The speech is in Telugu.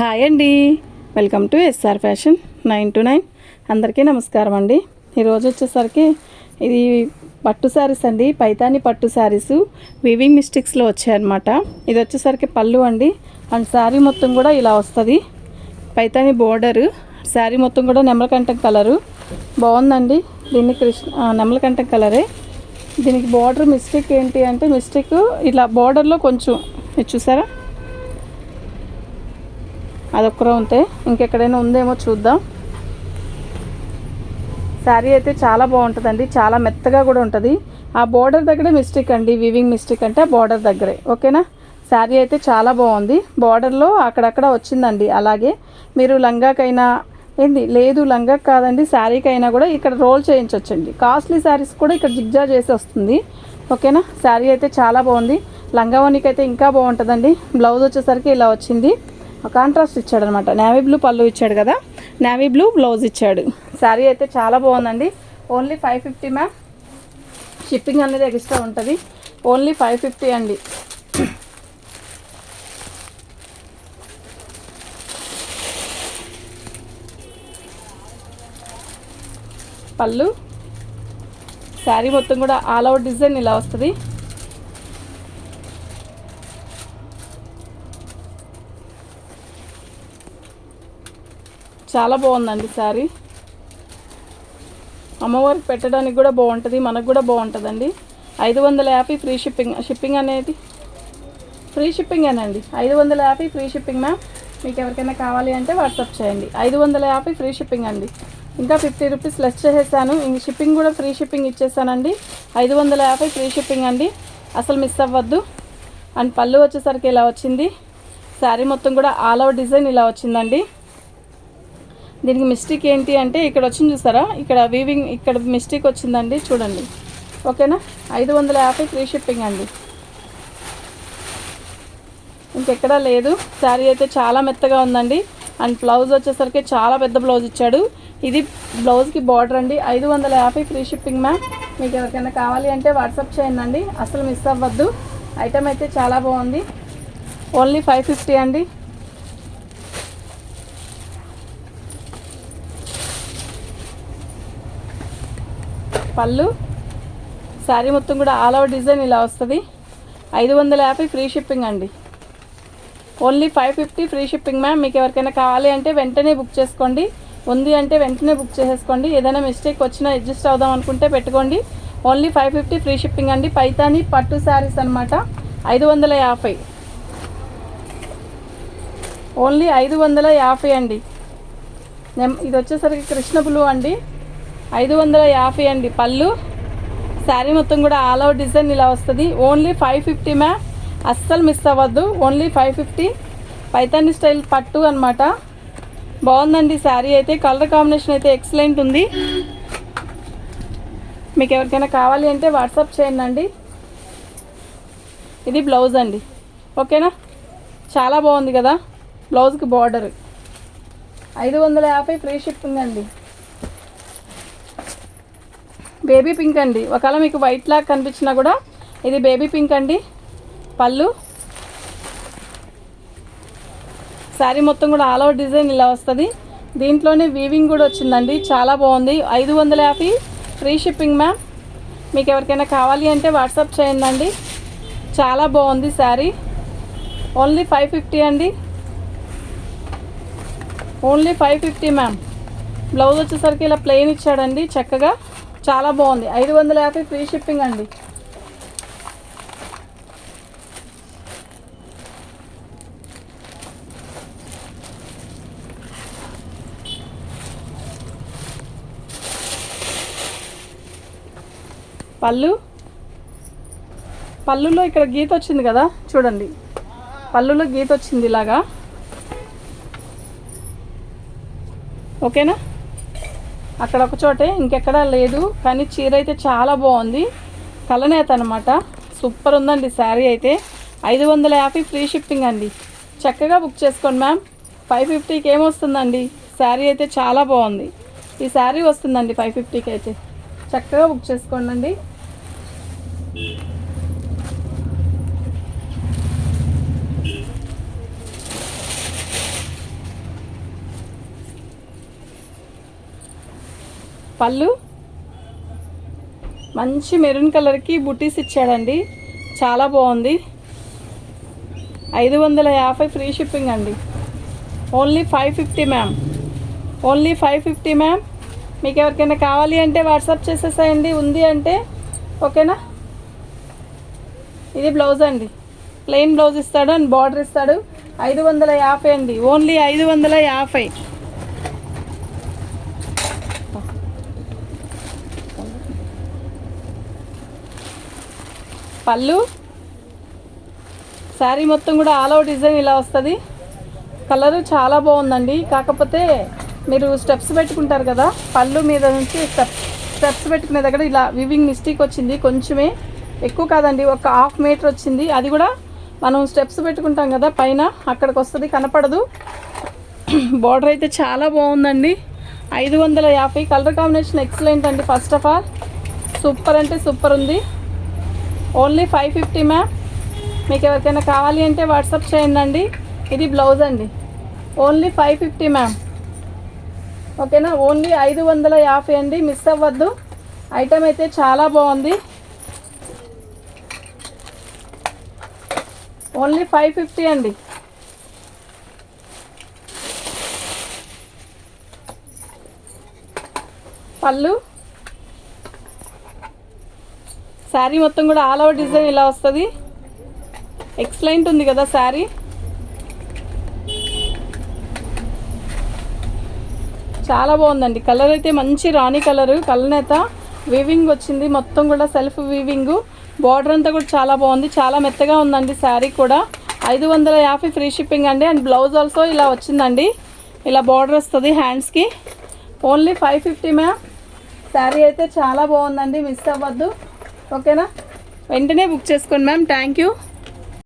హాయ్ అండి. Welcome to SR fashion nine to nine. అందరికీ నమస్కారం అండి. ఈరోజు వచ్చేసరికి ఇది పట్టు శారీస్ అండి. పైతాని పట్టు శారీస్ వివింగ్ మిస్టేక్స్లో వచ్చాయన్నమాట. ఇది వచ్చేసరికి పళ్ళు అండి. అండ్ శారీ మొత్తం కూడా ఇలా వస్తుంది. పైతాని బోర్డర్ శారీ మొత్తం కూడా నెమలకంఠం కలరు బాగుందండి. దీన్ని కృష్ణ నెమలకంఠం కలరే దీనికి బార్డర్ మిస్టేక్ ఏంటి అంటే మిస్టేక్ ఇలా బార్డర్లో కొంచెం ఇది చూసారా? అదొక్కరే ఉంటే. ఇంకెక్కడైనా ఉందేమో చూద్దాం. శారీ అయితే చాలా బాగుంటుందండి. చాలా మెత్తగా కూడా ఉంటుంది. ఆ బోర్డర్ దగ్గరే మిస్టేక్ అండి. వివింగ్ మిస్టేక్ అంటే ఆ బోర్డర్ దగ్గరే. ఓకేనా? శారీ అయితే చాలా బాగుంది. బార్డర్లో అక్కడక్కడ వచ్చిందండి. అలాగే మీరు లంగాకైనా ఏంది? లేదు లంగా కాదండి. శారీకైనా కూడా ఇక్కడ రోల్ చేయించవచ్చండి కాస్ట్లీ శారీస్ కూడా ఇక్కడ జిగ్జా చేసి వస్తుంది. ఓకేనా? శారీ అయితే చాలా బాగుంది. లంగావనికి అయితే ఇంకా బాగుంటుందండి. బ్లౌజ్ వచ్చేసరికి ఇలా వచ్చింది. కాంట్రాస్ట్ ఇచ్చాడు అనమాట నేవీ బ్లూ పళ్ళు ఇచ్చాడు కదా? నేవీ బ్లూ బ్లౌజ్ ఇచ్చాడు. శారీ అయితే చాలా బాగుందండి. Only five fifty ma'am shipping అనేది ఎక్స్ట్రా ఉంటుంది. ఓన్లీ ఫైవ్ ఫిఫ్టీ అండి. పళ్ళు. శారీ మొత్తం కూడా ఆల్ అవుట్ డిజైన్ ఇలా వస్తుంది. చాలా బాగుందండి శారీ. అమ్మవారికి పెట్టడానికి కూడా బాగుంటుంది మనకు కూడా బాగుంటుందండి. ఐదు వందల యాభై ఫ్రీ షిప్పింగ్ షిప్పింగ్ అనేది ఫ్రీ షిప్పింగేనండి ఐదు వందల యాభై ఫ్రీ షిప్పింగ్ మ్యామ్. మీకు ఎవరికైనా కావాలి అంటే వాట్సాప్ చేయండి. ఐదు వందల యాభై ఫ్రీ షిప్పింగ్ అండి. ఇంకా ఫిఫ్టీ రూపీస్ లెస్ చేసేసాను. షిప్పింగ్ కూడా ఫ్రీ షిప్పింగ్ ఇచ్చేసానండి. ఐదు వందల యాభై ఫ్రీ షిప్పింగ్ అండి. అసలు మిస్ అవ్వద్దు. అండ్ పళ్ళు వచ్చేసరికి ఇలా వచ్చింది. శారీ మొత్తం కూడా ఆల్ ఓవర్ డిజైన్ ఇలా వచ్చిందండి. దీనికి మిస్టేక్ ఏంటి అంటే ఇక్కడ వచ్చింది చూసారా ఇక్కడ వీవింగ్ ఇక్కడ మిస్టేక్ వచ్చిందండి చూడండి. ఓకేనా? ఐదు వందల యాభై ఫ్రీ షిప్పింగ్ అండి. ఇంకెక్కడా లేదు. శారీ అయితే చాలా మెత్తగా ఉందండి. అండ్ బ్లౌజ్ వచ్చేసరికి చాలా పెద్ద బ్లౌజ్ ఇచ్చాడు. ఇది బ్లౌజ్కి బార్డర్ అండి. ఐదు వందల యాభై ఫ్రీ షిప్పింగ్ మ్యామ్ మీకు ఎవరికైనా కావాలి అంటే వాట్సాప్ చేయండి అండి. అసలు మిస్ అవ్వద్దు. ఐటమ్ అయితే చాలా బాగుంది. ఓన్లీ ఫైవ్ ఫిఫ్టీ అండి. పళ్ళు. శారీ మొత్తం కూడా ఆల్ ఓవర్ డిజైన్ ఇలా వస్తుంది. ఐదు వందల యాభై ఫ్రీ షిప్పింగ్ అండి. Only five fifty free shipping ma'am. మీకు ఎవరికైనా కావాలి అంటే వెంటనే బుక్ చేసుకోండి. ఉంది అంటే వెంటనే బుక్ చేసేసుకోండి. ఏదైనా మిస్టేక్ వచ్చినా అడ్జస్ట్ అవుదాం అనుకుంటే పెట్టుకోండి. Only five fifty free shipping అండి. పైతాని పట్టు శారీస్ అనమాట ఐదు వందల యాభై. ఓన్లీ ఐదు వందల యాభై అండి. ఇది వచ్చేసరికి కృష్ణ బ్లూ అండి. ఐదు వందల యాభై అండి పళ్ళు. శారీ మొత్తం కూడా ఆల్ అవుట్ డిజైన్ ఇలా వస్తుంది. ఓన్లీ ఫైవ్ ఫిఫ్టీ మ్యా అస్సలు మిస్ అవ్వద్దు. Only five fifty. Paithani style పట్టు అనమాట బాగుందండి శారీ అయితే. కలర్ కాంబినేషన్ అయితే ఎక్సలెంట్ ఉంది. మీకు ఎవరికైనా కావాలి అంటే వాట్సాప్ చేయండి అండి. ఇది బ్లౌజ్ అండి. ఓకేనా? చాలా బాగుంది కదా. బ్లౌజ్కి బార్డర్. ఐదు వందల యాభై ఫ్రీ షిప్పింగ్ అండి బేబీ పింక్ అండి. ఒకవేళ మీకు వైట్ లాగా కనిపించినా కూడా ఇది బేబీ పింక్ అండి. పళ్ళు. శారీ మొత్తం కూడా ఆల్ ఓవర్ డిజైన్ ఇలా వస్తుంది. దీంట్లోనే వీవింగ్ కూడా వచ్చిందండి. చాలా బాగుంది. ఐదు వందల యాభై ఫ్రీ షిప్పింగ్ మ్యామ్. మీకు ఎవరికైనా కావాలి అంటే వాట్సాప్ చేయండి అండి చాలా బాగుంది శారీ. ఓన్లీ ఫైవ్ ఫిఫ్టీ అండి. Only five fifty ma'am. Blouse వచ్చేసరికి ఇలా ప్లెయిన్ ఇచ్చాడండి చక్కగా. చాలా బాగుంది. ఐదు వందల యాభై ఫ్రీ షిప్పింగ్ అండి. పళ్ళు? పళ్ళులో ఇక్కడ గీత వచ్చింది కదా? చూడండి. పళ్ళులో గీత వచ్చింది ఇలాగా. ఓకేనా? అక్కడ ఒక చోటే ఇంకెక్కడా లేదు. కానీ చీర అయితే చాలా బాగుంది. కలనేత అనమాట సూపర్ ఉందండి శారీ అయితే. ఐదు వందల యాభై ఫ్రీ షిప్పింగ్ అండి. చక్కగా బుక్ చేసుకోండి మ్యామ్. ఫైవ్ ఫిఫ్టీకి ఏమొస్తుందండి? శారీ అయితే చాలా బాగుంది. ఈ శారీ వస్తుందండి ఫైవ్ ఫిఫ్టీకి అయితే. చక్కగా బుక్ చేసుకోండి అండి పళ్ళు. మంచి మెరూన్ కలర్కి బుటీస్ ఇచ్చాడండి. చాలా బాగుంది. ఐదు వందల యాభై ఫ్రీ షిప్పింగ్ అండి. Only five fifty ma'am. Only five fifty ma'am. మీకు ఎవరికైనా కావాలి అంటే వాట్సాప్ చేసేసేయండి. ఉంది అంటే ఓకేనా? ఇది బ్లౌజ్ అండి. ప్లెయిన్ బ్లౌజ్ ఇస్తాడు అండ్ బార్డర్ ఇస్తాడు. ఐదు వందల యాభై అండి. ఓన్లీ ఐదు వందల యాభై. పళ్ళు. శారీ మొత్తం కూడా ఆల్ అవుట్ డిజైన్ ఇలా వస్తుంది. కలరు చాలా బాగుందండి. కాకపోతే మీరు స్టెప్స్ పెట్టుకుంటారు కదా పళ్ళు మీద నుంచి స్టెప్స్ స్టెప్స్ పెట్టుకునే దగ్గర ఇలా వివింగ్ మిస్టేక్ వచ్చింది కొంచెమే. ఎక్కువ కాదండి ఒక హాఫ్ మీటర్ వచ్చింది. అది కూడా మనం స్టెప్స్ పెట్టుకుంటాం కదా పైన అక్కడికి వస్తుంది కనపడదు. బార్డర్ అయితే చాలా బాగుందండి. ఐదు వందల యాభై. కలర్ కాంబినేషన్ ఎక్సలెంట్ అండి ఫస్ట్ ఆఫ్ ఆల్ సూపర్ అంటే సూపర్ ఉంది. Only five fifty ma'am. మీకు ఎవరికైనా కావాలి అంటే వాట్సాప్ చేయండి అండి ఇది బ్లౌజ్ అండి. Only five fifty ma'am. ఓకేనా? ఓన్లీ ఐదు వందల యాభై అండి. మిస్ అవ్వద్దు. ఐటమ్ అయితే చాలా బాగుంది. ఓన్లీ ఫైవ్ ఫిఫ్టీ అండి. పళ్ళు శారీ మొత్తం కూడా ఆల్ ఓవర్ డిజైన్ ఇలా వస్తుంది. ఎక్సలెంట్ ఉంది కదా శారీ. చాలా బాగుందండి. కలర్ అయితే మంచి రాణి కలర్ కలనేత వీవింగ్ వచ్చింది. మొత్తం కూడా సెల్ఫ్ వీవింగ్ బార్డర్ అంతా కూడా చాలా బాగుంది. చాలా మెత్తగా ఉందండి శారీ కూడా. ఐదు వందల యాభై ఫ్రీ షిప్పింగ్ అండి. అండ్ బ్లౌజ్ ఆల్సో ఇలా వచ్చిందండి. ఇలా బార్డర్ వస్తుంది హ్యాండ్స్కి only five fifty ma'am sari అయితే చాలా బాగుందండి. మిస్ అవ్వద్దు. ఓకేనా? వెంటనే బుక్ చేసుకోండి మ్యామ్. Thank you